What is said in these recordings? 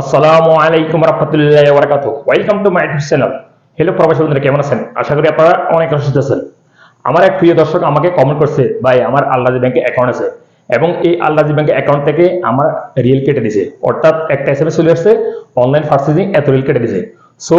আসসালামু আলাইকুম রহমতুল্লাহ ওয়ারাকাতু welcome to my YouTube channel hello প্রবাসী বন্ধুরা, কেমন আছেন? আশা করি আপনারা অনেক অসুস্থ আছেন। আমার এক প্রিয় দর্শক আমাকে কমেন্ট করছে, ভাই, আমার আল্লাজি ব্যাংকে অ্যাকাউন্ট আছে। এবং এই আল্লাজি ব্যাংকে অ্যাকাউন্ট থেকে আমার রিয়েল কেটে দিছে। অর্থাৎ একটা এস চলে আসছে অনলাইন পার্সেসিং এত রিয়েল কেটে দিছে। সো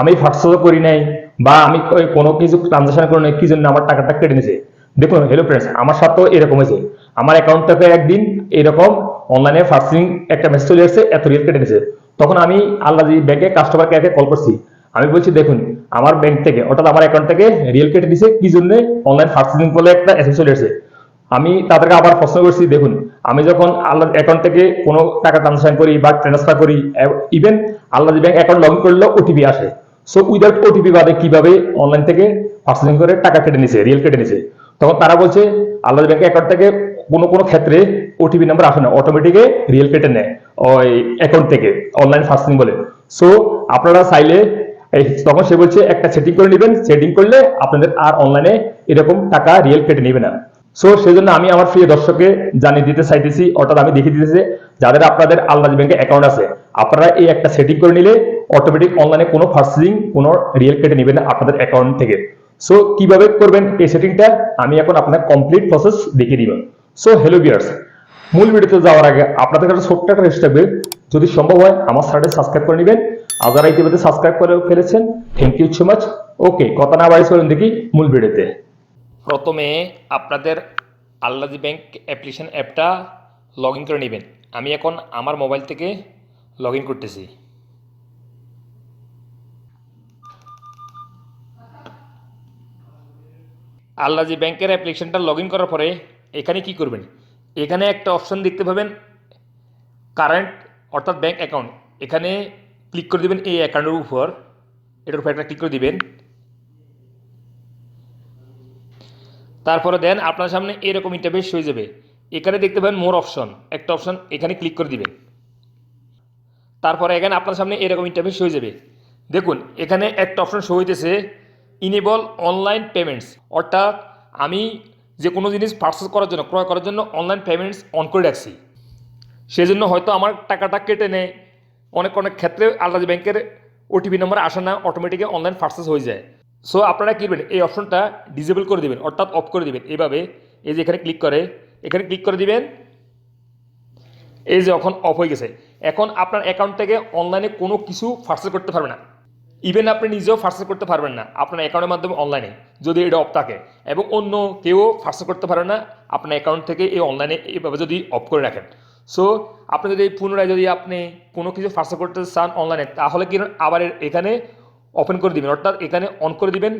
আমি পার্সেসও করি নাই, বা আমি কোনো কিছু ট্রানজাকশন করি নাই, কি জন্য আমার টাকাটা কেটে নিছে দেখুন হ্যালো ফ্রেন্ডস আমার সাথেও এরকম হয়েছে। আমার অ্যাকাউন্ট থেকে একদিন এরকম অনলাইনে ফার্সিং একটা মেসেজ চলে এসেছে এত রিয়েল কেটে নিছে। তখন আমি আল্লাজি ব্যাংকে কাস্টমার কেয়ারকে কল করছি, আমি বলছি, দেখুন, আমার ব্যাংক থেকে, অর্থাৎ আমার অ্যাকাউন্ট থেকে রিয়েল কেটে দিছে, কি জন্য? অনলাইন ফার্সিং বলে একটা এসএমএস চলে এসেছে আমি তাদেরকে আবার প্রশ্ন করছি, দেখুন, আমি যখন আল্লাহ অ্যাকাউন্ট থেকে কোনো টাকা ট্রান্সফার করি বা ট্রান্সফার করি ইভেন আল্লাহ ব্যাংক অ্যাকাউন্ট লগ ইন করলেও ওটিপি আসে। সো উইদাউট ওটিপি বাদে কীভাবে অনলাইন থেকে পার্সেলিং করে টাকা কেটে নিছে রিয়েল কেটে নিছে? তখন তারা বলছে, আল্লাহ ব্যাংক অ্যাকাউন্ট থেকে কোনো কোনো ক্ষেত্রে ওটিপি নাম্বার আসে না অটোমেটিকে রিয়েল কেটে নেয়, ওই অ্যাকাউন্ট থেকে অনলাইন ফার্স্টিং বলে। সো আপনারা চাইলে তখন সে বলছে, একটা সেটিং করে নেবেন সেটিং করলে আপনাদের আর অনলাইনে এরকম টাকা রিয়েল কেটে নেবে না। সো সেই জন্য আমি আমার প্রিয় দর্শককে জানিয়ে দিতে চাইতেছি, অর্থাৎ আমি দেখিয়ে দিতেছি যাদের আপনাদের আল্লাহ ব্যাংকে অ্যাকাউন্ট আছে, আপনারা এই একটা সেটিং করে নিলে অটোমেটিক অনলাইনে কোনো ফার্সিং কোনো রিয়েল কেটে নেবে না আপনাদের অ্যাকাউন্ট থেকে। সো কীভাবে করবেন এই সেটিংটা আমি এখন আপনার কমপ্লিট প্রসেস দেখিয়ে দিব। সো হ্যালো বিয়ার্স মূল ভিডিওতে যাওয়ার আগে আপনাদের কাছে ছোট্ট একটা থাকবে যদি সম্ভব হয়, আমার চ্যানেলটি সাবস্ক্রাইব করে নেবেন। আর যারা ইতিমধ্যে সাবস্ক্রাইব করে ফেলেছেন thank you so much okay কথা না বাড়ি চলুন দেখি মূল ভিডিওতে প্রথমে আপনাদের আল্লাদি ব্যাংক অ্যাপ্লিকেশন অ্যাপটা লগ করে নেবেন। আমি এখন আমার মোবাইল থেকে লগ করতেছি। আল্লাজি ব্যাংকের অ্যাপ্লিকেশনটা লগ করার পরে এখানে কি করবেন? এখানে একটা অপশন দেখতে পাবেন কারেন্ট অর্থাৎ ব্যাঙ্ক অ্যাকাউন্ট এখানে ক্লিক করে দেবেন এই অ্যাকাউন্টের উপর। এটার উপর একটা ক্লিক করে দিবেন। তারপরে দেন আপনার সামনে এরকম ইন্টারফেস হয়ে যাবে। এখানে দেখতে পাবেন মোর অপশন একটা অপশন এখানে ক্লিক করে দিবেন। তারপরে এখানে আপনার সামনে এরকম ইন্টারফেস হয়ে যাবে। দেখুন, এখানে একটা অপশন শো হইতেছে ইনেবল অনলাইন পেমেন্টস অর্থাৎ আমি যে কোনো জিনিস পার্সেস করার জন্য, ক্রয় করার জন্য অনলাইন পেমেন্টস অন করে রাখছি। সেজন্য হয়তো আমার টাকাটা কেটে নেয়। অনেক অনেক ক্ষেত্রে আলাদা ব্যাংকের ওটিপি নম্বর আসে না অটোমেটিকে অনলাইন পার্সেস হয়ে যায়। সো আপনারা কী এই অপশনটা ডিসেবল করে দিবেন, অর্থাৎ অফ করে দিবেন। এইভাবে এই যে এখানে ক্লিক করে, এখানে ক্লিক করে দিবেন। এই যে এখন অফ হয়ে গেছে। এখন আপনার অ্যাকাউন্ট থেকে অনলাইনে কোনো কিছু পার্সেল করতে পারবে না। ইভেন আপনি নিজেও পার্সেল করতে পারবেন না। আপনার অ্যাকাউন্টের মাধ্যমে অনলাইনে যদি এটা অফ থাকে। এবং অন্য কেউ পার্সেল করতে পারে না, আপনার অ্যাকাউন্ট থেকে এই অনলাইনে এইভাবে যদি অফ করে রাখেন। সো আপনি যদি পুনরায় যদি আপনি কোনো কিছু পার্সেল করতে চান অনলাইনে তাহলে কি আবার এখানে ওপেন করে দিবেন? অর্থাৎ এখানে অন করে দিবেন।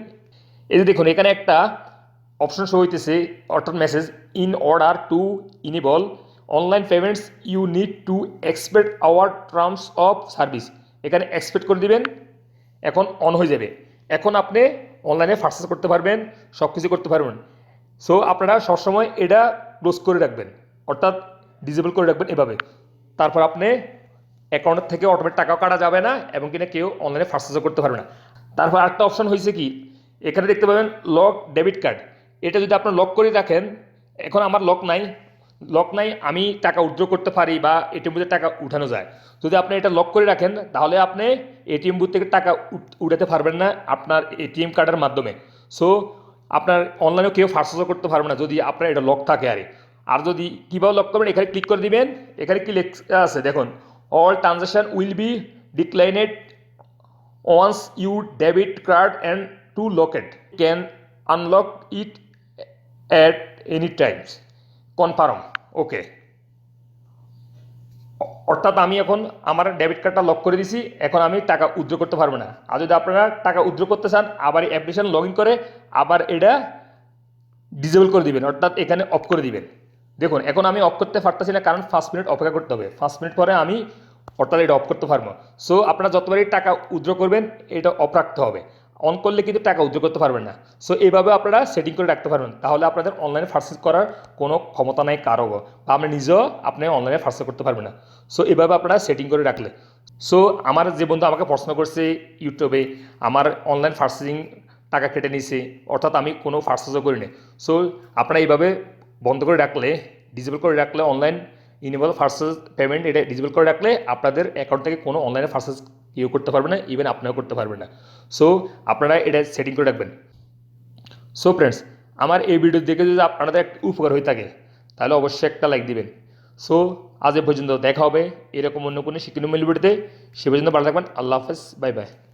এই যে দেখুন, এখানে একটা অপশন শো হইতেছে, অর্থাৎ message in order to enable online payments you need to expect our terms of service এখানে এক্সপেক্ট করে দিবেন। এখন অন হয়ে যাবে। এখন আপনি অনলাইনে ফার্সেস করতে পারবেন সব কিছু করতে পারবেন। সো আপনারা সবসময় এটা ক্লোজ করে রাখবেন, অর্থাৎ ডিজেবল করে রাখবেন এভাবে। তারপর আপনি অ্যাকাউন্টের থেকে অটোমেটিক টাকাও কাটা যাবে না এবং কিনা কেউ অনলাইনে ফার্সেসও করতে পারবে না। তারপর আরেকটা অপশন হয়েছে কি? এখানে দেখতে পাবেন লক ডেবিট কার্ড এটা যদি আপনার লক করে রাখেন, এখন আমার লক নাই লক নাই, আমি টাকা উইথড্র করতে পারি বা এটিএম বুথে টাকা উঠানো যায়। যদি আপনি এটা লক করে রাখেন, তাহলে আপনি এটিএম বুথ থেকে টাকা উঠ- উঠাতে পারবেন না আপনার এটিএম কার্ডের মাধ্যমে। সো আপনার অনলাইনেও কেউ ফার্স্টেজও করতে পারবে না যদি আপনার এটা লক থাকে আরে। আর যদি কীভাবে লক করবেন, এখানে ক্লিক করে দিবেন, এখানে কি লেখা আছে? দেখুন all transaction will be declined once you debit card and to lock it can unlock it at any any confirm okay অর্থাৎ আমি এখন আমার ডেবিট কার্ডটা লক করে দিছি, এখন আমি টাকা উইথড্র করতে পারব না। আর যদি আপনারা টাকা উইথড্র করতে চান, আবার অ্যাপ্লিকেশন লগ ইন করে আবার এটা ডিজেবল করে দিবেন, অর্থাৎ এখানে অফ করে দিবেন। দেখুন, এখন আমি অফ করতে পারতেছি না, কারণ ফার্স্ট মিনিট অপেক্ষা করতে হবে। ফার্স্ট মিনিট পরে আমি অর্থাৎ এটা অফ করতে পারব। সো আপনারা যতবারই টাকা উইথড্র করবেন, এটা অফ রাখতে হবে। অন করলে কিন্তু টাকা উদ্যোগ করতে পারবেন না। সো এইভাবে আপনারা সেটিং করে রাখতে পারবেন। তাহলে আপনাদের অনলাইনে পার্সেস করার কোনো ক্ষমতা নাই কারও। বা আপনি নিজেও আপনি অনলাইনে পার্সেস করতে পারবেন না। সো এইভাবে আপনারা সেটিং করে রাখলে। সো আমার যে বন্ধু আমাকে প্রশ্ন করছে ইউটিউবে, আমার অনলাইন পার্সেসিং টাকা কেটে নিছে, অর্থাৎ আমি কোনো পার্সেসও করিনি। সো আপনারা এইভাবে বন্ধ করে রাখলে ডিসেবল করে রাখলে অনলাইন ইনেবল ফার্সেস পেমেন্ট এটা ডিসেবল করে রাখলে আপনাদের অ্যাকাউন্ট থেকে কোনো অনলাইনে ফার্সেস ইউ করতে পারবে না ইভেন আপনারা করতে পারবেন না। সো আপনারা এটা সেটিং করে রাখবেন। সো ফ্রেন্ডস আমার এই ভিডিও দেখে যদি আপনাদের একটা উপকার হয়ে থাকে, তাহলে অবশ্যই একটা লাইক দিবেন। সো আজ এ পর্যন্ত দেখা হবে, এরকম অন্য কোনো শিক্ষণীয় ভিডিওতে সে পর্যন্ত ভালো থাকবেন, আল্লাহ হাফেজ বাই বাই